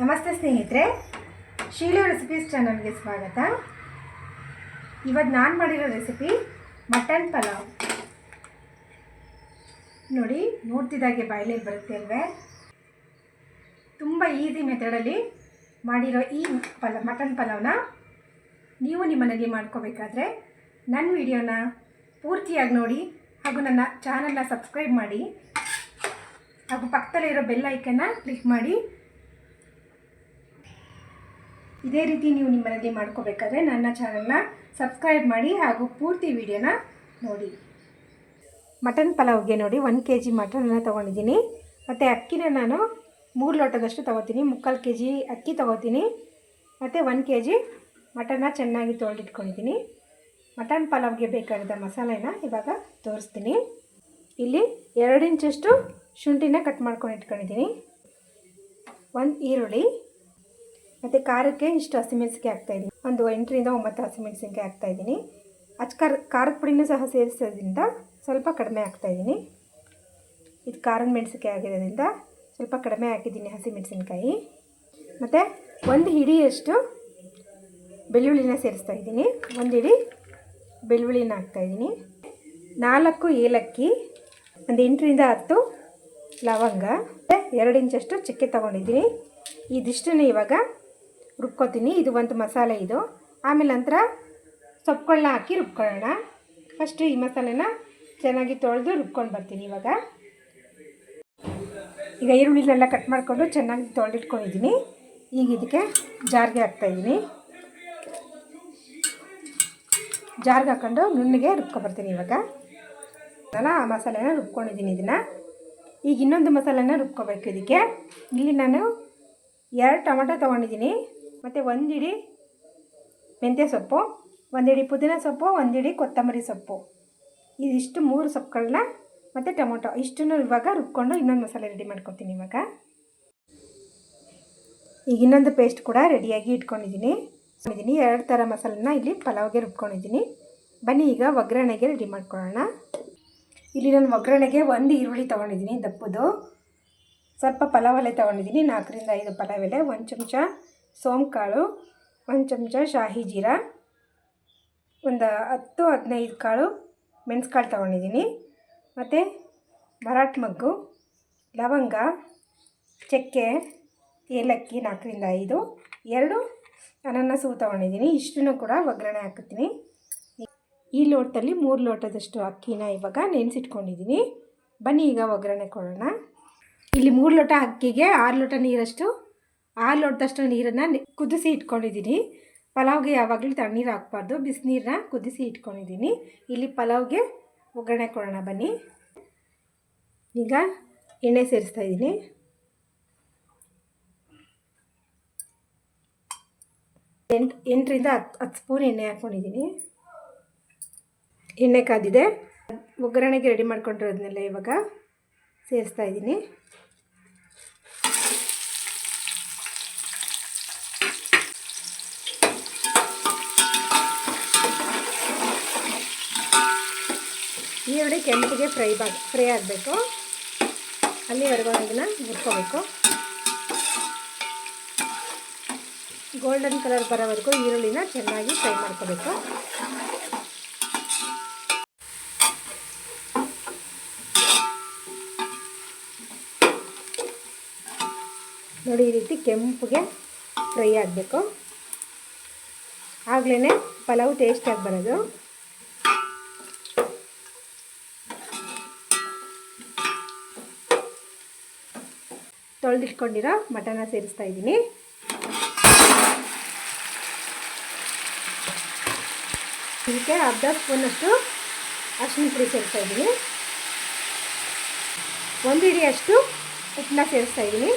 ನಮಸ್ತೆ ಸ್ನೇಹಿತರೆ, ಶೀಲ ರೆಸಿಪೀಸ್ ಚಾನಲ್ಗೆ ಸ್ವಾಗತ. ಇವತ್ತು ನಾನು ಮಾಡಿರೋ ರೆಸಿಪಿ ಮಟನ್ ಪಲಾವ್. ನೋಡಿ, ನೋಡ್ತಿದ್ದಾಗೆ ಬಾಯಿಲೆ ಬರುತ್ತೆ ಅಲ್ವೇ? ತುಂಬ ಈಸಿ ಮೆಥಡಲ್ಲಿ ಮಾಡಿರೋ ಈ ಪಲ ಮಟನ್ ಪಲಾವ್ನ ನೀವು ನಿಮ್ಮ ಮನೆಯಲ್ಲಿ ಮಾಡ್ಕೋಬೇಕಾದ್ರೆ ನನ್ನ ವಿಡಿಯೋನ ಪೂರ್ತಿಯಾಗಿ ನೋಡಿ ಹಾಗೂ ನನ್ನ ಚಾನಲ್ನ ಸಬ್ಸ್ಕ್ರೈಬ್ ಮಾಡಿ ಹಾಗೂ ಪಕ್ಕದಲ್ಲಿರೋ ಬೆಲ್ ಐಕನ್ನ ಕ್ಲಿಕ್ ಮಾಡಿ ಇದೇ ರೀತಿ ನೀವು ನಿಮ್ಮ ಮಾಡ್ಕೋಬೇಕಾದ್ರೆ ನನ್ನ ಚಾನಲ್ನ ಸಬ್ಸ್ಕ್ರೈಬ್ ಮಾಡಿ ಹಾಗೂ ಪೂರ್ತಿ ವಿಡಿಯೋನ ನೋಡಿ. ಮಟನ್ ಪಲಾವ್ಗೆ ನೋಡಿ ಒಂದು ಕೆ ಜಿ ಮಟನನ್ನು ತೊಗೊಂಡಿದ್ದೀನಿ. ಮತ್ತು ಅಕ್ಕಿನ ನಾನು ಮೂರು ಲೋಟದಷ್ಟು ತೊಗೋತೀನಿ. ಮುಕ್ಕಾಲು ಕೆ ಜಿ ಅಕ್ಕಿ ತೊಗೋತೀನಿ. ಮತ್ತು ಒಂದು ಕೆ ಜಿ ಮಟನ್ನ ಚೆನ್ನಾಗಿ ತೊಳೆದಿಟ್ಕೊಂಡಿದ್ದೀನಿ. ಮಟನ್ ಪಲಾವ್ಗೆ ಬೇಕಾದ ಮಸಾಲೆನ ಇವಾಗ ತೋರಿಸ್ತೀನಿ. ಇಲ್ಲಿ ಎರಡು ಇಂಚಷ್ಟು ಶುಂಠಿನ ಕಟ್ ಮಾಡ್ಕೊಂಡು ಇಟ್ಕೊಂಡಿದ್ದೀನಿ ಒಂದು ಈರುಳ್ಳಿ ಮತ್ತು ಖಾರಕ್ಕೆ ಇಷ್ಟು ಹಸಿಮೆಣಸಿಗೆ ಹಾಕ್ತಾಯಿದ್ದೀನಿ ಒಂದು ಎಂಟರಿಂದ ಒಂಬತ್ತು ಹಸಿಮೆಣಸಿನ್ಕಾಯಿ ಹಾಕ್ತಾಯಿದ್ದೀನಿ ಅಚ್ ಖಾರ, ಖಾರದ ಪುಡಿನೂ ಸಹ ಸೇರಿಸೋದ್ರಿಂದ ಸ್ವಲ್ಪ ಕಡಿಮೆ ಹಾಕ್ತಾಯಿದ್ದೀನಿ ಇದು ಖಾರದ ಮೆಣಸಿನ್ಕಾಯಿ ಆಗಿರೋದ್ರಿಂದ ಸ್ವಲ್ಪ ಕಡಿಮೆ ಹಾಕಿದ್ದೀನಿ ಹಸಿಮೆಣಸಿನ್ಕಾಯಿ. ಮತ್ತು ಒಂದು ಹಿಡಿಯಷ್ಟು ಬೆಳ್ಳುಳ್ಳಿನ ಸೇರಿಸ್ತಾ ಇದ್ದೀನಿ. ಒಂದು ಹಿಡಿ ಬೆಳ್ಳುಳ್ಳಿನ ಹಾಕ್ತಾಯಿದ್ದೀನಿ ನಾಲ್ಕು ಏಲಕ್ಕಿ, ಒಂದು ಎಂಟರಿಂದ ಹತ್ತು ಲವಂಗ ಮತ್ತು ಎರಡು ಇಂಚಷ್ಟು ಚಕ್ಕೆ ತೊಗೊಂಡಿದ್ದೀನಿ. ಇದಿಷ್ಟನ್ನು ಇವಾಗ ರುಬ್ಕೋತೀನಿ. ಇದು ಒಂದು ಮಸಾಲೆ ಇದು. ಆಮೇಲೆ ನಂತರ ಸೊಪ್ಪುಗಳನ್ನ ಹಾಕಿ ರುಬ್ಕೊಳ್ಳೋಣ. ಫಸ್ಟ್ ಈ ಮಸಾಲೆನ ಚೆನ್ನಾಗಿ ತೊಳೆದು ರುಬ್ಕೊಂಡು ಬರ್ತೀನಿ ಇವಾಗ. ಈಗ ಈರುಳ್ಳಿನೆಲ್ಲ ಕಟ್ ಮಾಡಿಕೊಂಡು ಚೆನ್ನಾಗಿ ತೊಳೆದಿಟ್ಕೊಂಡಿದ್ದೀನಿ. ಈಗ ಇದಕ್ಕೆ ಜಾರಿಗೆ ಹಾಕ್ತಾಯಿದ್ದೀನಿ ಜಾರ್ಗೆ ಹಾಕ್ಕೊಂಡು ನುಣ್ಣಗೆ ರುಬ್ಕೊಬರ್ತೀನಿ ಇವಾಗ. ನಾನು ಆ ಮಸಾಲೆನ ರುಬ್ಕೊಂಡಿದ್ದೀನಿ ಇದನ್ನು. ಈಗ ಇನ್ನೊಂದು ಮಸಾಲೆನ ರುಬ್ಕೋಬೇಕು ಇದಕ್ಕೆ. ಇಲ್ಲಿ ನಾನು ಎರಡು ಟೊಮೆಟೊ ತೊಗೊಂಡಿದ್ದೀನಿ. ಮತ್ತು ಒಂದಿಡಿ ಮೆಂತ್ಯ ಸೊಪ್ಪು, ಒಂದಿಡಿ ಪುದೀನ ಸೊಪ್ಪು, ಒಂದಿಡಿ ಕೊತ್ತಂಬರಿ ಸೊಪ್ಪು. ಇದಿಷ್ಟು ಮೂರು ಸೊಪ್ಪುಗಳನ್ನ ಮತ್ತು ಟೊಮೊಟೊ ಇಷ್ಟನ್ನು ಇವಾಗ ರುಬ್ಕೊಂಡು ಇನ್ನೊಂದು ಮಸಾಲೆ ರೆಡಿ ಮಾಡ್ಕೊತೀನಿ ಇವಾಗ. ಈಗ ಇನ್ನೊಂದು ಪೇಸ್ಟ್ ಕೂಡ ರೆಡಿಯಾಗಿ ಇಟ್ಕೊಂಡಿದ್ದೀನಿ. ಇದ್ದೀನಿ, ಎರಡು ಥರ ಮಸಾಲನ್ನ ಇಲ್ಲಿ ಪಲಾವ್ಗೆ ರುಬ್ಕೊಂಡಿದ್ದೀನಿ. ಬನ್ನಿ, ಈಗ ಒಗ್ಗರಣೆಗೆ ರೆಡಿ ಮಾಡ್ಕೊಳ್ಳೋಣ. ಇಲ್ಲಿ ನಾನು ಒಗ್ಗರಣೆಗೆ ಒಂದು ಈರುಳ್ಳಿ ತೊಗೊಂಡಿದ್ದೀನಿ ದಪ್ಪದು. ಸ್ವಲ್ಪ ಪಲಾವ್ ತೊಗೊಂಡಿದ್ದೀನಿ, ನಾಲ್ಕರಿಂದ ಐದು ಪಲಾವ್ ಒಂದು ಚಮಚ ಸೋಂಕಾಳು, ಒಂದು ಚಮಚ ಶಾಹಿ ಜೀರಾ, ಒಂದು ಹತ್ತು, ಹದಿನೈದು ಕಾಳು ಮೆಣಸ್ಕಾಳು ತೊಗೊಂಡಿದ್ದೀನಿ ಮತ್ತು ಮರಾಠ ಮಗ್ಗು, ಲವಂಗ, ಚಕ್ಕೆ, ಏಲಕ್ಕಿ ನಾಲ್ಕರಿಂದ ಐದು, ಎರಡು ಅನಾನಸು ತೊಗೊಂಡಿದ್ದೀನಿ ಇಷ್ಟನ್ನು ಕೂಡ ಒಗ್ಗರಣೆ ಹಾಕುತ್ತೀನಿ. ಈ ಲೋಟದಲ್ಲಿ ಮೂರು ಲೋಟದಷ್ಟು ಅಕ್ಕಿನ ಇವಾಗ ನೆನೆಸಿಟ್ಕೊಂಡಿದ್ದೀನಿ ಬನ್ನಿ, ಈಗ ಒಗ್ಗರಣೆ ಕೊಡೋಣ. ಇಲ್ಲಿ ಮೂರು ಲೋಟ ಅಕ್ಕಿಗೆ ಆರು ಲೋಟ ನೀರಷ್ಟು ಆರು ಲೋಟದಷ್ಟು ನೀರನ್ನು ಕುದಿಸಿ ಇಟ್ಕೊಂಡಿದ್ದೀನಿ. ಪಲಾವ್ಗೆ ಯಾವಾಗಲೂ ತಣ್ಣೀರು ಹಾಕ್ಬಾರ್ದು. ಬಿಸಿನೀರನ್ನ ಕುದಿಸಿ ಇಟ್ಕೊಂಡಿದ್ದೀನಿ. ಇಲ್ಲಿ ಪಲಾವ್ಗೆ ಒಗ್ಗರಣೆ ಕೊಡೋಣ ಬನ್ನಿ. ಈಗ ಎಣ್ಣೆ ಸೇರಿಸ್ತಾ ಇದ್ದೀನಿ. ಎಂಟು ಎಂಟರಿಂದ ಹತ್ತು ಹತ್ತು ಸ್ಪೂನ್ ಎಣ್ಣೆ ಹಾಕ್ಕೊಂಡಿದ್ದೀನಿ. ಎಣ್ಣೆ ಕಾದಿದೆ. ಒಗ್ಗರಣೆಗೆ ರೆಡಿ ಮಾಡ್ಕೊಂಡಿರೋದನ್ನೆಲ್ಲ ಇವಾಗ ಸೇರಿಸ್ತಾ ಇದ್ದೀನಿ. ಈರುಳ್ಳಿ ಕೆಂಪಿಗೆ ಫ್ರೈ ಬಾ, ಫ್ರೈ ಆಗಬೇಕು. ಅಲ್ಲಿವರೆಗೂ ಅದನ್ನು ಹುರ್ಕೋಬೇಕು. ಗೋಲ್ಡನ್ ಕಲರ್ ಬರೋವರೆಗೂ ಈರುಳ್ಳಿನ ಚೆನ್ನಾಗಿ ಫ್ರೈ ಮಾಡ್ಕೋಬೇಕು. ನೋಡಿ, ಈ ರೀತಿ ಕೆಂಪುಗೆ ಫ್ರೈ ಆಗಬೇಕು. ಆಗಲೇ ಪಲಾವ್ ಟೇಸ್ಟಾಗಿ ಬರೋದು. ತೊಳೆದಿಟ್ಕೊಂಡಿರೋ ಮಟನ ಸೇರಿಸ್ತಾ ಇದ್ದೀನಿ. ಇದಕ್ಕೆ ಅರ್ಧ ಸ್ಪೂನಷ್ಟು ಅರಿಶಿನ ಪುಡಿ ಸೇರಿಸ್ತಾ ಇದ್ದೀನಿ. ಒಂದು ಹಿಡಿಯಷ್ಟು ಉಪ್ಪನ್ನ ಸೇರಿಸ್ತಾ ಇದ್ದೀನಿ.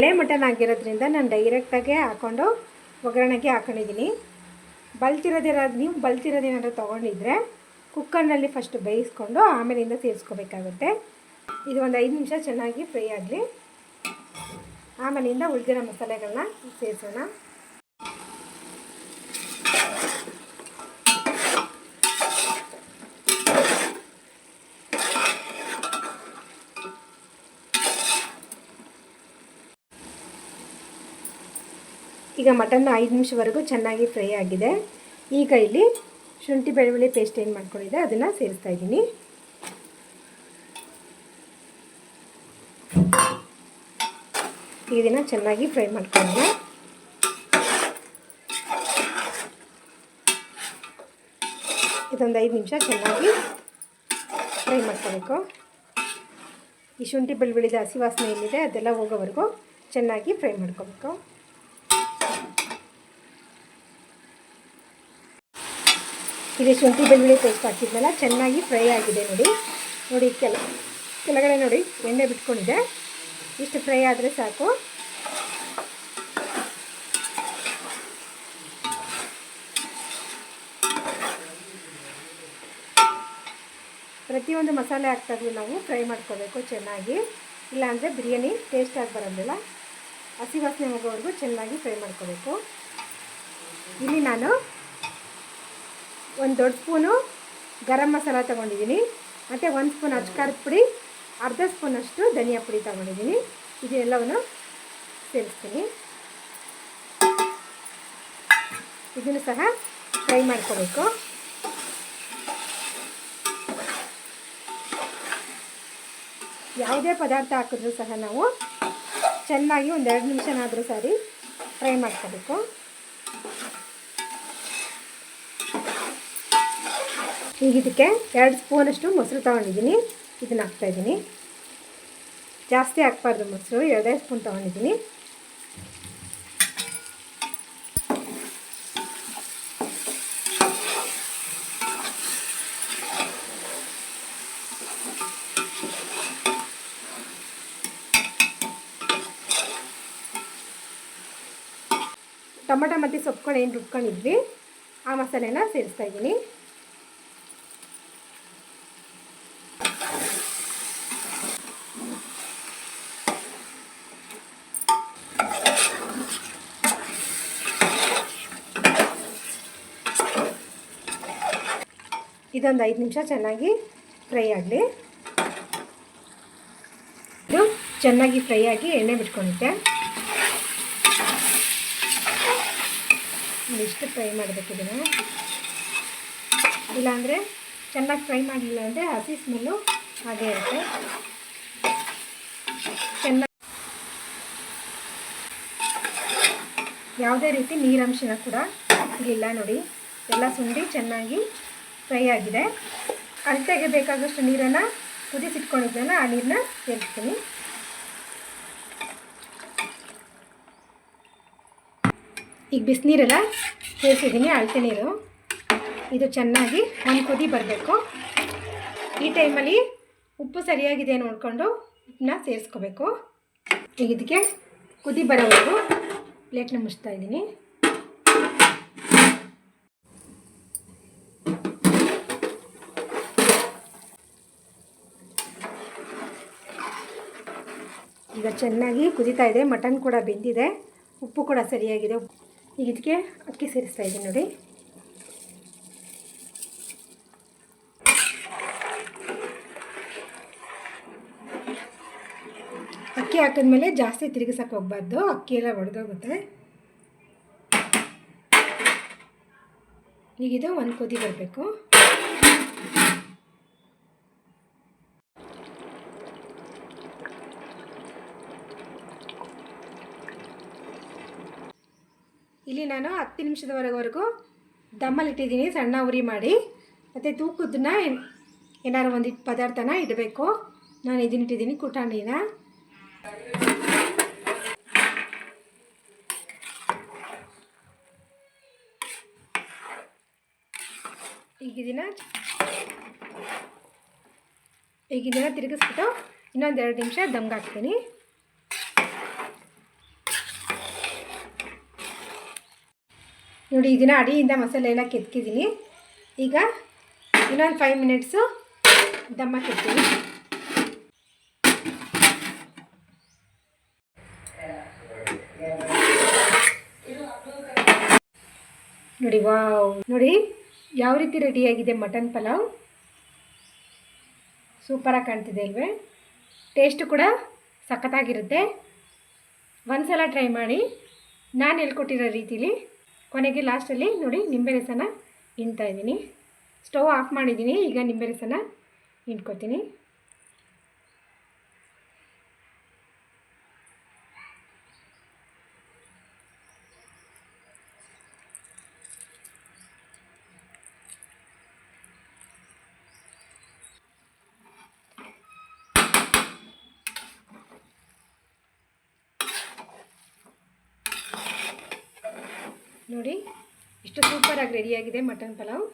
ಹಳೆ ಮಟನ್ ಆಗಿರೋದ್ರಿಂದ ನಾನು ಡೈರೆಕ್ಟಾಗೆ ಹಾಕ್ಕೊಂಡು ಒಗ್ಗರಣೆಗೆ ಹಾಕೊಂಡಿದ್ದೀನಿ. ಬಲ್ತಿರೋದೇನಾದ್ರು ನೀವು ಬಲ್ತಿರೋದೇನಾದ್ರೂ ತೊಗೊಂಡಿದ್ರೆ ಕುಕ್ಕರ್ನಲ್ಲಿ ಫಸ್ಟ್ ಬೇಯಿಸ್ಕೊಂಡು ಆಮೇಲಿಂದ ಸೇರಿಸ್ಕೋಬೇಕಾಗುತ್ತೆ. ಇದು ಒಂದು ಐದು ನಿಮಿಷ ಚೆನ್ನಾಗಿ ಫ್ರೈ ಆಗಲಿ. ಆಮೇಲಿಂದ ಉಳಿದಿರೋ ಮಸಾಲೆಗಳನ್ನ ಸೇರಿಸೋಣ. ಈಗ ಮಟನ್ ಐದು ನಿಮಿಷವರೆಗೂ ಚೆನ್ನಾಗಿ ಫ್ರೈ ಆಗಿದೆ. ಈಗ ಇಲ್ಲಿ ಶುಂಠಿ ಬೆಳ್ಳುಳ್ಳಿ ಪೇಸ್ಟ್ ಏನು ಮಾಡ್ಕೊಂಡಿದ್ದೆ ಅದನ್ನು ಸೇರಿಸ್ತಾ ಇದ್ದೀನಿ. ಇದನ್ನು ಚೆನ್ನಾಗಿ ಫ್ರೈ ಮಾಡ್ಕೊಳ್ಳೋಣ. ಇದೊಂದು ಐದು ನಿಮಿಷ ಚೆನ್ನಾಗಿ ಫ್ರೈ ಮಾಡ್ಕೋಬೇಕು. ಈ ಶುಂಠಿ ಬೆಳ್ಳುಳ್ಳಿದ ಹಸಿ ವಾಸನೆ ಏನಿದೆ ಅದೆಲ್ಲ ಹೋಗೋವರೆಗೂ ಚೆನ್ನಾಗಿ ಫ್ರೈ ಮಾಡ್ಕೋಬೇಕು. ಇಲ್ಲಿ ಶುಂಠಿ ಬೆಳ್ಳುಳ್ಳಿ ಪೇಸ್ಟ್ ಹಾಕಿದ್ನಲ್ಲ, ಚೆನ್ನಾಗಿ ಫ್ರೈ ಆಗಿದೆ ನೋಡಿ. ನೋಡಿ, ಕೆಲ, ಕೆಳಗಡೆ ನೋಡಿ, ಎಣ್ಣೆ ಬಿಟ್ಕೊಂಡಿದೆ. ಇಷ್ಟು ಫ್ರೈ ಆದರೆ ಸಾಕು. ಪ್ರತಿಯೊಂದು ಮಸಾಲೆ ಹಾಕ್ತಾಗಲೂ ನಾವು ಫ್ರೈ ಮಾಡ್ಕೋಬೇಕು ಚೆನ್ನಾಗಿ. ಇಲ್ಲಾಂದರೆ ಬಿರಿಯಾನಿ ಟೇಸ್ಟಾಗಿ ಬರೋದಿಲ್ಲ. ಹಸಿ ವಾಸನೆ ಹೋಗೋವರೆಗೂ ಚೆನ್ನಾಗಿ ಫ್ರೈ ಮಾಡ್ಕೋಬೇಕು. ಇಲ್ಲಿ ನಾನು ಒಂದು ದೊಡ್ಡ ಸ್ಪೂನು ಗರಂ ಮಸಾಲ ತೊಗೊಂಡಿದ್ದೀನಿ. ಮತ್ತು ಒಂದು ಸ್ಪೂನ್ ಅಚ್ಕಾರದ ಪುಡಿ, ಅರ್ಧ ಸ್ಪೂನಷ್ಟು ಧನಿಯಾ ಪುಡಿ ತೊಗೊಂಡಿದ್ದೀನಿ. ಇದೆಲ್ಲವನ್ನು ಸೇರಿಸ್ತೀನಿ. ಇದನ್ನು ಸಹ ಫ್ರೈ ಮಾಡ್ಕೋಬೇಕು. ಯಾವುದೇ ಪದಾರ್ಥ ಹಾಕಿದ್ರೂ ಸಹ ನಾವು ಚೆನ್ನಾಗಿ ಒಂದೆರಡು ನಿಮಿಷನಾದರೂ ಸರಿ ಫ್ರೈ ಮಾಡ್ಕೋಬೇಕು. ಈಗ ಇದಕ್ಕೆ ಎರಡು ಸ್ಪೂನಷ್ಟು ಮೊಸರು ತೊಗೊಂಡಿದ್ದೀನಿ. ಇದನ್ನು ಹಾಕ್ತಾಯಿದ್ದೀನಿ. ಜಾಸ್ತಿ ಹಾಕ್ಬಾರ್ದು ಮೊಸರು, ಎರಡೇ ಸ್ಪೂನ್ ತೊಗೊಂಡಿದ್ದೀನಿ. ಟೊಮೊಟೊ ಮತ್ತು ಸೊಪ್ಪುಗಳು ಏನು ರುಬ್ಕೊಂಡಿದ್ವಿ, ಆ ಮಸಾಲೆನ ಸೇರಿಸ್ತಾ ಇದ್ದೀನಿ ಇದೊಂದು ಐದು ನಿಮಿಷ ಚೆನ್ನಾಗಿ ಫ್ರೈ ಆಗಲಿ. ಇದು ಚೆನ್ನಾಗಿ ಫ್ರೈ ಆಗಿ ಎಣ್ಣೆ ಬಿಟ್ಕೊಂಡಿದ್ದೆ. ಇಷ್ಟು ಫ್ರೈ ಮಾಡಬೇಕಿದ್ದೀನಿ ಇಲ್ಲಾಂದರೆ ಚೆನ್ನಾಗಿ ಫ್ರೈ ಮಾಡಲಿಲ್ಲ ಅಂದರೆ ಹಸಿ ಸ್ಮೆಲ್ಲು ಹಾಗೆ ಇರುತ್ತೆ. ಚೆನ್ನಾಗಿ ಯಾವುದೇ ರೀತಿ ನೀರಂಶನ ಕೂಡ ಇಲ್ಲ ನೋಡಿ. ಎಲ್ಲ ಸುಂಡಿ ಚೆನ್ನಾಗಿ ಫ್ರೈ ಆಗಿದೆ. ಅಳತೆಗೆ ಬೇಕಾದಷ್ಟು ನೀರನ್ನು ಕುದಿಸಿಟ್ಕೊಂಡಿದ್ದೇನೆ ಆ ನೀರನ್ನ ಸೇರಿಸ್ತೀನಿ. ಈಗ ಬಿಸಿನೀರೆಲ್ಲ ಸೇರಿಸಿದ್ದೀನಿ, ಅಳತೆ ನೀರು. ಇದು ಚೆನ್ನಾಗಿ ಒಂದು ಕುದಿ ಬರಬೇಕು. ಈ ಟೈಮಲ್ಲಿ ಉಪ್ಪು ಸರಿಯಾಗಿದೆ ನೋಡಿಕೊಂಡು ಉಪ್ಪನ್ನ ಸೇರಿಸ್ಕೋಬೇಕು. ಈಗ ಇದಕ್ಕೆ ಕುದಿ ಬರೋವರೆಗೂ ಪ್ಲೇಟ್ನ ಮುಚ್ತಾ ಇದ್ದೀನಿ. ಈಗ ಚೆನ್ನಾಗಿ ಕುದೀತಾ ಇದೆ, ಮಟನ್ ಕೂಡ ಬೆಂದಿದೆ, ಉಪ್ಪು ಕೂಡ ಸರಿಯಾಗಿದೆ. ಈಗ ಇದಕ್ಕೆ ಅಕ್ಕಿ ಸೇರಿಸ್ತಾ ಇದ್ದೀನಿ ನೋಡಿ. ಅಕ್ಕಿ ಹಾಕಿದ್ಮೇಲೆ ಜಾಸ್ತಿ ತಿರುಗಿಸಕ್ಕೆ ಹೋಗ್ಬಾರ್ದು, ಅಕ್ಕಿ ಎಲ್ಲ ಒಡೆದೋಗುತ್ತೆ. ಈಗಿದು ಒಂದು ಕುದಿ ಬರಬೇಕು. ಇಲ್ಲಿ ನಾನು ಹತ್ತು ನಿಮಿಷದವರೆಗೂ ದಮ್ಮಲ್ಲಿ ಇಟ್ಟಿದ್ದೀನಿ ಸಣ್ಣ ಉರಿ ಮಾಡಿ. ಮತ್ತು ತೂಕದನ್ನ ಏನಾದ್ರು ಒಂದು ಪದಾರ್ಥನ ಇಡಬೇಕು. ನಾನು ಇದನ್ನ ಇಟ್ಟಿದ್ದೀನಿ, ಕುಟಾಣಿನ. ಈಗ ಇದನ್ನ ಈಗ ಇದನ್ನ ತಿರುಗಿಸ್ಬಿಟ್ಟು ಇನ್ನೊಂದು ಎರಡು ನಿಮಿಷ ದಮ್ಗೆ ಹಾಕ್ತೀನಿ ನೋಡಿ ಇದನ್ನು ಅಡಿಯಿಂದ ಮಸಾಲೆ ಎಲ್ಲ ಕೆತ್ಕಿದ್ದೀನಿ. ಈಗ ಇನ್ನೊಂದು ಫೈವ್ ಮಿನಿಟ್ಸು ದಮ್ಮ ಕೆತ್ತೀನಿ. ನೋಡಿ, ವಾವ್. ನೋಡಿ, ಯಾವ ರೀತಿ ರೆಡಿಯಾಗಿದೆ ಮಟನ್ ಪಲಾವ್? ಸೂಪರಾಗಿ ಕಾಣ್ತಿದೆ ಇಲ್ವೇ ಟೇಸ್ಟು ಕೂಡ ಸಖತ್ತಾಗಿರುತ್ತೆ. ಒಂದು ಸಲ ಟ್ರೈ ಮಾಡಿ. ನಾನು ಹೇಳ್ಕೊಟ್ಟಿರೋ ರೀತಿಲಿ ಕೊನೆಗೆ ಲಾಸ್ಟಲ್ಲಿ ನೋಡಿ ನಿಂಬೆ ರಸನ ಹಿಂಡ್ತಾ ಇದ್ದೀನಿ. ಸ್ಟವ್ ಆಫ್ ಮಾಡಿದ್ದೀನಿ ಈಗ ನಿಂಬೆ ರಸನ ಹಿಂಡ್ಕೊತೀನಿ. ನೋಡಿ ಇಷ್ಟು ಸೂಪರಾಗಿ ರೆಡಿಯಾಗಿದೆ ಮಟನ್ ಪಲಾವ್.